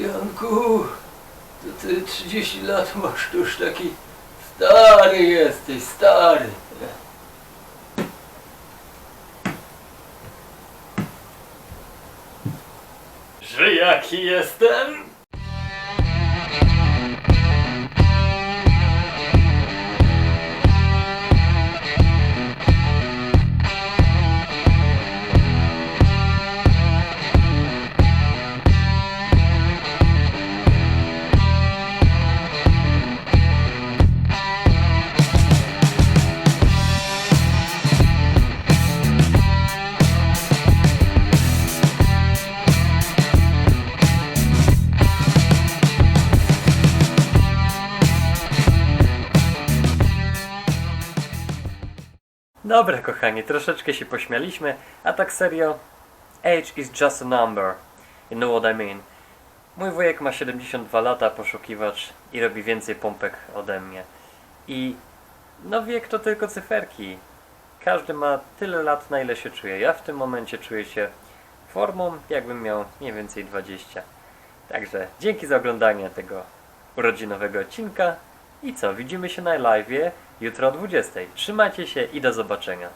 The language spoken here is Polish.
Janku, to ty 30 lat masz, to już taki stary jesteś, stary. Że jaki jestem? Dobra, kochani, troszeczkę się pośmialiśmy, a tak serio, age is just a number. You know what I mean. Mój wujek ma 72 lata, poszukiwacz i robi więcej pompek ode mnie. I no wiek to tylko cyferki. Każdy ma tyle lat, na ile się czuje. Ja w tym momencie czuję się formą, jakbym miał mniej więcej 20. Także dzięki za oglądanie tego urodzinowego odcinka. I co, widzimy się na live jutro o 20. Trzymajcie się i do zobaczenia.